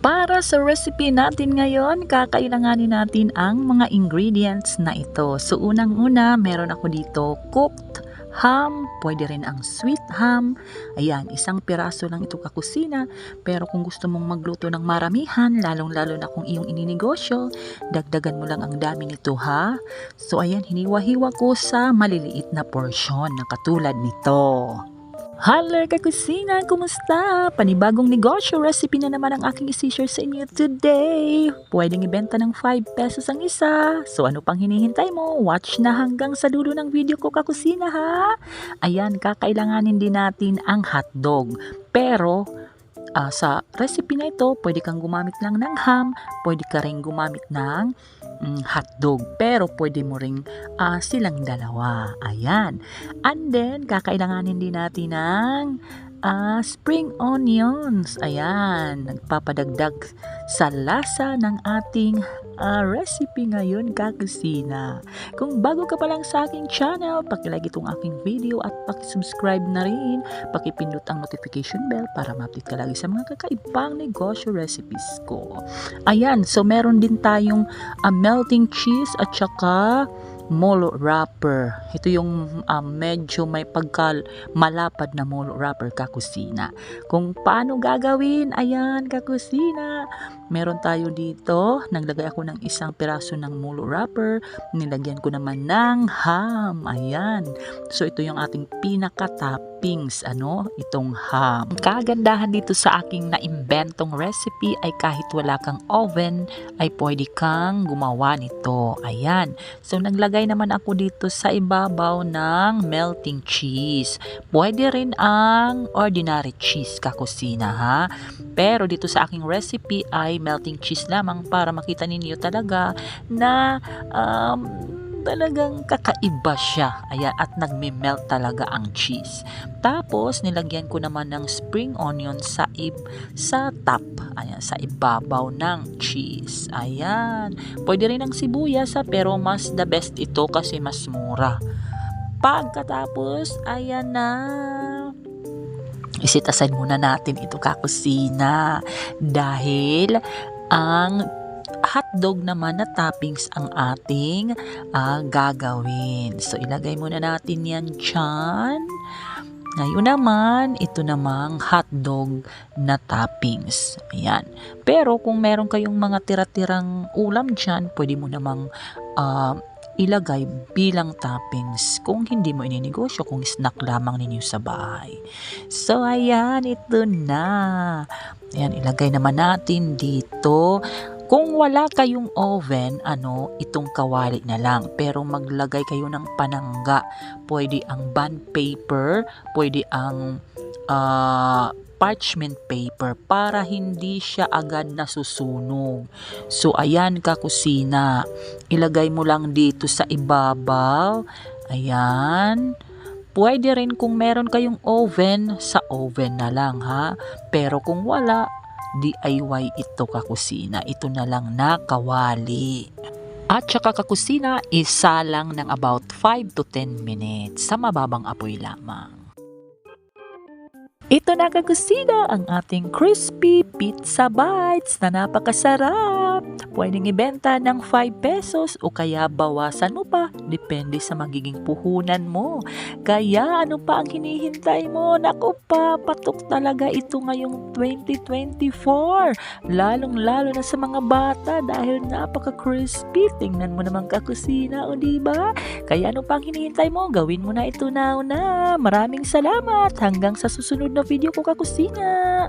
Para sa recipe natin ngayon, kakailanganin natin ang mga ingredients na ito. So unang-una, meron ako dito cooked ham, pwede rin ang sweet ham. Ayan, isang piraso lang ito kakusina. Pero kung gusto mong magluto ng maramihan, lalong-lalo na kung iyong ininegosyo, dagdagan mo lang ang dami nito ha. So ayan, hiniwa-hiwa ko sa maliliit na porsyon na katulad nito. Hello kakusina! Kumusta? Panibagong negosyo recipe na naman ang aking isi-share sa inyo today. Pwedeng ibenta ng 5 pesos ang isa. So ano pang hinihintay mo? Watch na hanggang sa dulo ng video ko kakusina ha. Ayan, kakailanganin din natin ang hotdog. Pero ah, sa recipe na ito, pwede kang gumamit lang ng ham, pwede ka rin gumamit ng mm, hotdog. Pero pwede mo ring ah, silang dalawa. Ayan. And then, kakailanganin din natin ng ah, spring onions. Ayan, nagpapadagdag sa lasa ng ating ah, recipe ngayon, kakusina. Kung bago ka pa lang sa aking channel, pakilike itong aking video at pakisubscribe na rin. Pakipindot ang notification bell para ma-update ka lagi sa mga kakaibang negosyo recipes ko. Ayan, so meron din tayong ah, melting cheese at saka molo wrapper. Ito yung ah, medyo may pagka malapad na molo wrapper kakusina. Kung paano gagawin, ayan kakusina. Meron tayo dito, naglagay ako ng isang piraso ng molo wrapper, nilagyan ko naman ng ham. Ayan. So ito yung ating pinaka toppings, ano, itong ham. Ang kagandahan dito sa aking naimbentong recipe ay kahit wala kang oven, ay pwede kang gumawa nito. Ayan. So naglagay naman ako dito sa ibabaw ng melting cheese. Pwede rin ang ordinary cheese kakusina ha. Pero dito sa aking recipe ay melting cheese lamang para makita ninyo talaga na um, talagang kakaiba siya. Ayan, at nagme-melt talaga ang cheese. Tapos, nilagyan ko naman ng spring onion sa ib sa top. Ayan, sa ibabaw ng cheese. Ayan. Pwede rin ang sibuyas ha, pero mas the best ito kasi mas mura. Pagkatapos, ayan na. Isitasan muna natin ito kakusina dahil ang hotdog naman na toppings ang ating ah, gagawin. So, ilagay muna natin yan dyan. Ngayon naman, ito namang hotdog na toppings. Ayan. Pero kung meron kayong mga tira-tirang ulam dyan, pwede mo namang ah, ilagay bilang toppings kung hindi mo ininegosyo, kung snack lamang ninyo sa bahay. So, ayan, ito na. Ayan, ilagay naman natin dito. Kung wala kayong oven, ano, itong kawali na lang. Pero maglagay kayo ng panangga. Pwede ang bond paper, pwede ang ah, parchment paper para hindi siya agad nasusunog. So, ayan kakusina. Ilagay mo lang dito sa ibabaw. Ayan. Pwede rin kung meron kayong oven, sa oven na lang ha. Pero kung wala, DIY ito kakusina. Ito na lang na kawali. At saka kakusina, isa lang ng about 5 to 10 minutes sa mababang apoy lamang. Ito na kakusina ang ating crispy pizza bites na napakasarap. Pwedeng ibenta ng 5 pesos o kaya bawasan mo pa. Depende sa magiging puhunan mo. Kaya ano pa ang hinihintay mo? Naku pa, patok talaga ito ngayong 2024. Lalong lalo na sa mga bata dahil napaka-crispy. Tingnan mo naman kakusina o diba? Kaya ano pa ang hinihintay mo? Gawin mo na ito now na. Maraming salamat. Hanggang sa susunod na video ko kakusina.